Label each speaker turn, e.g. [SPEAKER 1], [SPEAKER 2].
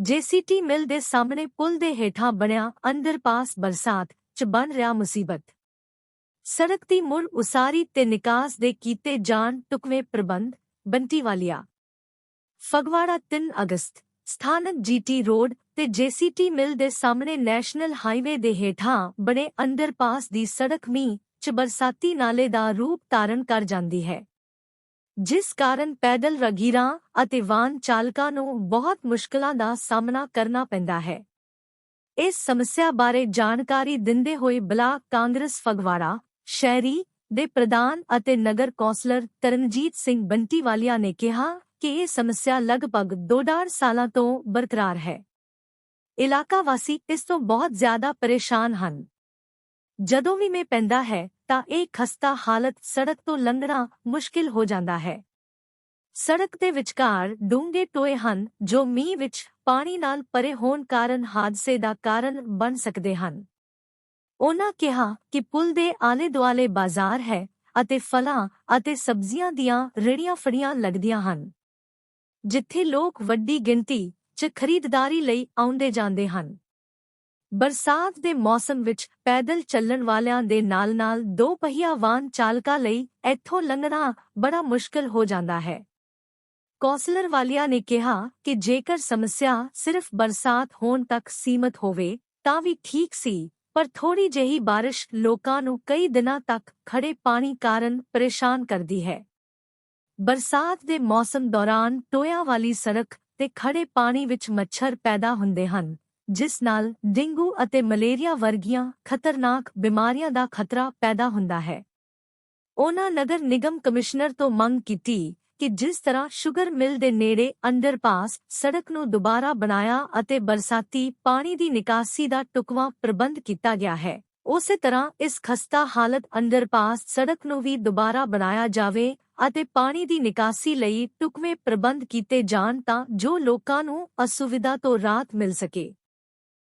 [SPEAKER 1] ਜੇਸੀਟੀ ਮਿਲ ਦੇ ਸਾਹਮਣੇ ਪੁਲ ਦੇ ਹੇਠਾਂ ਬਣਿਆ ਅੰਡਰਪਾਸ ਬਰਸਾਤ ਚ ਬਣ ਰਿਹਾ ਮੁਸੀਬਤ। ਸੜਕ ਦੀ ਮੁੜ ਉਸਾਰੀ ਤੇ ਨਿਕਾਸ ਦੇ ਕੀਤੇ ਜਾਣ ਟੁਕਵੇਂ ਪ੍ਰਬੰਧ ਬੰਟੀਵਾਲੀਆ ਫਗਵਾੜਾ 3 ਅਗਸਤ, ਸਥਾਨਕ ਜੀਟੀ ਰੋਡ ਤੇ ਜੇਸੀਟੀ ਮਿਲ ਦੇ ਸਾਹਮਣੇ ਨੈਸ਼ਨਲ ਹਾਈਵੇ ਦੇ ਹੇਠਾਂ ਬਣੇ ਅੰਡਰਪਾਸ ਦੀ ਸੜਕ ਮੀਂਹ ਚ ਬਰਸਾਤੀ ਨਾਲੇ ਦਾ ਰੂਪ ਧਾਰਨ ਕਰ ਜਾਂਦੀ ਹੈ। ਜਿਸ ਕਾਰਨ ਪੈਦਲ ਰਗੀਰਾਂ ਅਤੇ ਵਾਹਨ ਚਾਲਕਾਂ ਨੂੰ ਬਹੁਤ ਮੁਸ਼ਕਲਾਂ ਦਾ ਸਾਹਮਣਾ ਕਰਨਾ ਪੈਂਦਾ ਹੈ। ਇਸ ਸਮੱਸਿਆ ਬਾਰੇ ਜਾਣਕਾਰੀ ਦਿੰਦੇ ਹੋਏ ਬਲਾਕ ਕਾਂਗਰਸ ਫਗਵਾੜਾ, ਸ਼ਹਿਰੀ ਦੇ ਪ੍ਰਧਾਨ ਅਤੇ ਨਗਰ ਕੌਂਸਲਰ ਤਰਨਜੀਤ ਸਿੰਘ ਬੰਟੀਵਾਲੀਆ ਨੇ ਕਿਹਾ ਕਿ ਇਹ ਸਮੱਸਿਆ ਲਗਭਗ ਦੋ ਡਾਰ ਸਾਲਾਂ ਤੋਂ ਬਰਕਰਾਰ ਹੈ। ਇਲਾਕਾ ਵਾਸੀ ਇਸ ਤੋਂ ਬਹੁਤ ਜ਼ਿਆਦਾ ਪਰੇਸ਼ਾਨ ਹਨ। ਜਦੋਂ ਵੀ ਮੇ ਪੈਂਦਾ ਹੈ, ਤਾਂ ਇਹ ਖਸਤਾ ਹਾਲਤ ਸੜਕ ਤੋਂ ਲੰਘਣਾ ਮੁਸ਼ਕਿਲ ਹੋ ਜਾਂਦਾ ਹੈ। ਸੜਕ ਦੇ ਵਿਚਕਾਰ ਡੂੰਘੇ ਟੋਏ ਹਨ, ਜੋ ਮੀਂਹ ਵਿੱਚ ਪਾਣੀ ਨਾਲ ਪਰੇ ਹੋਣ ਕਾਰਨ ਹਾਦਸੇ ਦਾ ਕਾਰਨ ਬਣ ਸਕਦੇ ਹਨ। ਉਹਨਾਂ ਕਿਹਾ ਕਿ ਪੁਲ ਦੇ ਆਲੇ-ਦੁਆਲੇ ਬਾਜ਼ਾਰ ਹੈ ਅਤੇ ਫਲਾਂ ਅਤੇ ਸਬਜ਼ੀਆਂ ਦੀਆਂ ਰੇੜੀਆਂ ਫੜੀਆਂ ਲੱਗਦੀਆਂ ਹਨ, ਜਿੱਥੇ ਲੋਕ ਵੱਡੀ ਗਿਣਤੀ 'ਚ ਖਰੀਦਦਾਰੀ ਲਈ ਆਉਂਦੇ ਜਾਂਦੇ ਹਨ। ਬਰਸਾਤ ਦੇ ਮੌਸਮ ਵਿੱਚ ਪੈਦਲ ਚੱਲਣ ਵਾਲਿਆਂ ਦੇ ਨਾਲ-ਨਾਲ ਦੋ ਪਹੀਆ ਵਾਹਨ ਚਾਲਕਾਂ ਲਈ ਇੱਥੋਂ ਲੰਘਣਾ ਬੜਾ ਮੁਸ਼ਕਲ ਹੋ ਜਾਂਦਾ ਹੈ। ਕੌਂਸਲਰ ਵਾਲਿਆ ਨੇ ਕਿਹਾ ਕਿ ਜੇਕਰ ਸਮੱਸਿਆ ਸਿਰਫ ਬਰਸਾਤ ਹੋਣ ਤੱਕ ਸੀਮਤ ਹੋਵੇ, ਤਾਂ ਵੀ ਠੀਕ ਸੀ, ਪਰ ਥੋੜੀ ਜਿਹੀ ਬਾਰਿਸ਼ ਲੋਕਾਂ ਨੂੰ ਕਈ ਦਿਨਾਂ ਤੱਕ ਖੜੇ ਪਾਣੀ ਕਾਰਨ ਪਰੇਸ਼ਾਨ ਕਰਦੀ ਹੈ। ਬਰਸਾਤ ਦੇ ਮੌਸਮ ਦੌਰਾਨ ਟੋਇਆ ਵਾਲੀ ਸੜਕ ਤੇ ਖੜੇ ਪਾਣੀ ਵਿੱਚ ਮੱਛਰ ਪੈਦਾ ਹੁੰਦੇ ਹਨ। ਜਿਸ ਨਾਲ ਡੇਂਗੂ ਅਤੇ ਮਲੇਰੀਆ ਵਰਗੀਆਂ ਖਤਰਨਾਕ ਬਿਮਾਰੀਆਂ ਦਾ ਖਤਰਾ ਪੈਦਾ ਹੁੰਦਾ ਹੈ। ਉਹਨਾਂ ਨਗਰ ਨਿਗਮ ਕਮਿਸ਼ਨਰ ਤੋਂ ਮੰਗ ਕੀਤੀ ਕਿ ਜਿਸ ਤਰ੍ਹਾਂ ਸ਼ੂਗਰ ਮਿਲ ਦੇ ਨੇੜੇ ਅੰਡਰਪਾਸ ਸੜਕ ਨੂੰ ਦੁਬਾਰਾ ਬਣਾਇਆ ਅਤੇ ਬਰਸਾਤੀ ਪਾਣੀ ਦੀ ਨਿਕਾਸੀ ਦਾ ਟੁਕਵਾ ਪ੍ਰਬੰਧ ਕੀਤਾ ਗਿਆ ਹੈ, ਉਸੇ ਤਰ੍ਹਾਂ ਇਸ ਖਸਤਾ ਹਾਲਤ ਅੰਡਰਪਾਸ ਸੜਕ ਨੂੰ ਵੀ ਦੁਬਾਰਾ ਬਣਾਇਆ ਜਾਵੇ ਅਤੇ ਪਾਣੀ ਦੀ ਨਿਕਾਸੀ ਲਈ ਟੁਕਵੇਂ ਪ੍ਰਬੰਧ ਕੀਤੇ ਜਾਣ ਤਾਂ ਜੋ ਲੋਕਾਂ ਨੂੰ ਅਸੁਵਿਧਾ ਤੋਂ ਰਾਹਤ ਮਿਲ ਸਕੇ।